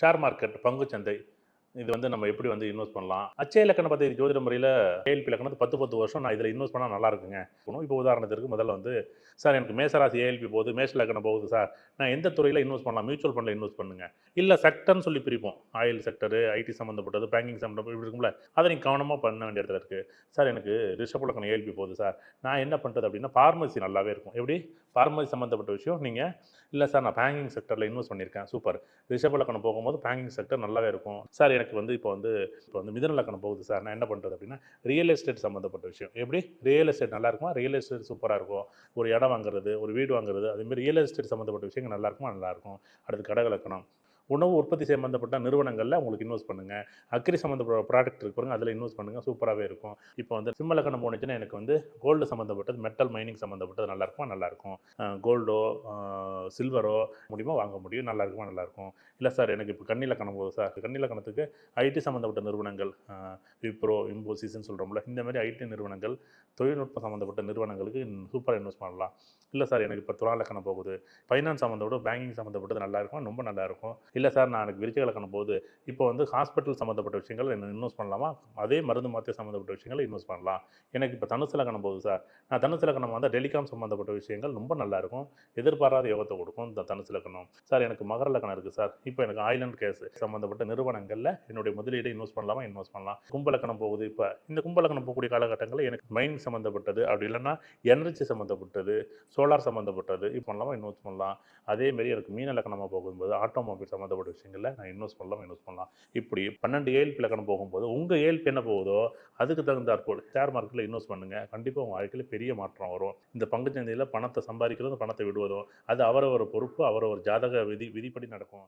Share market பங்குச்சந்தை. இது வந்து நம்ம எப்படி வந்து இன்வெஸ்ட் பண்ணலாம்? அச்சய இலக்கண பத்தி ஜோதிட முறையில் ஏஎல்பி இலக்கணத்து பத்து பத்து வருஷம் நான் இதில் இன்வெஸ்ட் பண்ணால் நல்லா இருக்குங்க. இப்போ உதாரணத்திற்கு முதல்ல வந்து சார் எனக்கு மேசராசி ஏஎல்பி போகுது மேஷ இலக்கணம் போகுது சார். நான் எந்த துறையில் இன்வெஸ்ட் பண்ணலாம்? மியூச்சுவல் ஃபண்டில் இன்வெஸ்ட் பண்ணுங்க. இல்லை செக்டர்னு சொல்லி பிரிப்போம். ஆயில் செக்டரு ஐடி சம்மந்தப்பட்டது பேங்கிங் சம்மந்தப்பட்டது இப்படி இருக்கும்ல. அதை நீங்கள் கவனமாக பண்ண வேண்டிய இடத்துல இருக்குது சார் எனக்கு ரிஷப் இலக்கணம் ஏஎல்பி போகுது சார். நான் என்ன பண்ணுறது அப்படின்னா ஃபார்மசி நல்லாவே இருக்கும். எப்படி? ஃபார்மசி சம்மந்தப்பட்ட விஷயம். நீங்கள் இல்லை சார் நான் பேங்கிங் செக்டரில் இன்வெஸ்ட் பண்ணியிருக்கேன். சூப்பர் ரிஷப் இலக்கணம் போகும்போது பேங்கிங் செக்டர் நல்லாவே இருக்கும். சார் எனக்கு வந்து இப்போ வந்து இப்போ வந்து மிதன லக்கணம் போகுது சார். நான் என்ன பண்ணுறது அப்படின்னா ரியல் எஸ்டேட் சம்மந்தப்பட்ட விஷயம். எப்படி? ரியல் எஸ்டேட் நல்லா இருக்குமா? ரியல் எஸ்டேட் சூப்பராக இருக்கும். ஒரு இடம் வாங்குறது ஒரு வீடு வாங்குறது அதேமாதிரி ரியல் எஸ்டேட் சம்மந்தப்பட்ட விஷயங்கள் நல்லா இருக்குமா? நல்லா இருக்கும். அடுத்து கடக இலக்கணம் உணவு உற்பத்தி சம்மந்தப்பட்ட நிறுவனங்களில் உங்களுக்கு இன்வெஸ்ட் பண்ணுங்கள் அக்ரி சம்மந்தப்பட்ட ப்ராடக்ட் இருக்கு அதில் இன்வெஸ்ட் பண்ணுங்கள் சூப்பராகவே இருக்கும். இப்போ வந்து சிம்மலக்கணம் போனுச்சுன்னா எனக்கு வந்து கோல்டு சம்மந்தப்பட்டது மெட்டல் மைனிங் சம்மந்தப்பட்டது நல்லாயிருக்குமா நல்லாயிருக்கும் கோல்டோ சில்வரோ முடியுமா வாங்க முடியும். நல்லா இருக்குமா? இல்லை சார் எனக்கு இப்போ கண்ணிலக்கணம் போகுது சார் கண்ணிலக்கணத்துக்கு ஐடி சம்மந்தப்பட்ட நிறுவனங்கள் விப்ரோ இம்போசிஸ்ன்னு சொல்கிறோம்ல இந்த மாதிரி ஐடி நிறுவனங்கள் தொழில்நுட்பம் சம்மந்தப்பட்ட நிறுவனங்களுக்கு சூப்பராக இன்வெஸ்ட் பண்ணலாம். இல்லை சார் எனக்கு இப்போ துறா போகுது. ஃபைனான்ஸ் சம்மந்தப்பட்ட பேங்கிங் சம்மந்தப்பட்டது நல்லா இருக்கும்? ரொம்ப நல்லாயிருக்கும் இல்லை சார் நான் எனக்கு விரிச்சு கலக்கணும் போகுது இப்போ வந்து ஹாஸ்பிட்டல் சம்மந்தப்பட்ட விஷயங்கள் என்ன இன்வெஸ்ட் பண்ணலாமா? அதே மருந்து மாத்திரை சம்மந்தப்பட்ட விஷயங்களை இன்வெஸ்ட் பண்ணலாம். எனக்கு இப்போ தனுசு இலக்கணம் போகுது சார். நான் தனுசு லக்கணம் வந்தால் டெலிகாம் சம்மந்தப்பட்ட விஷயங்கள் ரொம்ப நல்லாயிருக்கும் எதிர்பாராத யோகத்தை கொடுக்கும் இந்த தனுசு லக்கணம் சார் எனக்கு மகர லக்கணம் இருக்குது சார். இப்போ எனக்கு ஆயிலண்ட் கேஸ் சம்மந்தப்பட்ட நிறுவனங்களில் என்னுடைய முதலீடு இன்வெஸ்ட் பண்ணலாமா? இன்வெஸ்ட் பண்ணலாம். கும்பலக்கணம் போகுது இப்போ. இந்த கும்பலக்கணம் போகக்கூடிய காலகட்டங்களில் எனக்கு மைண்ட் சம்மந்தப்பட்டது அப்படி இல்லைன்னா எனர்ஜி சம்மந்தப்பட்டது சோலார் சம்மந்தப்பட்டது இப்போ பண்ணலாமா? இன்வெஸ்ட் பண்ணலாம். அதேமாரி எனக்கு மீன லக்கணமாக போகும்போது ஆட்டோமொபைல் சம்மந்தப்பட்ட விஷயங்களில் நான் இன்வெஸ்ட் பண்ணலாம் இன்வெஸ்ட் பண்ணலாம். இப்படி பன்னெண்டு ஏழ்பி இலக்கணம் போகும்போது உங்கள் ஏழ்பி என்ன போகுதோ அதுக்கு தகுந்தாற்போல் ஷேர் மார்க்கெட்டில் இன்வெஸ்ட் பண்ணுங்கள் கண்டிப்பாக உங்கள் வாழ்க்கையில் பெரிய மாற்றம் வரும். இந்த பங்குச்சந்தையில் பணத்தை சம்பாதிக்கிறதும் பணத்தை விடுவதும் அது அவரவர் பொறுப்பு அவரவர் ஜாதக விதி விதிப்படி நடக்கும்.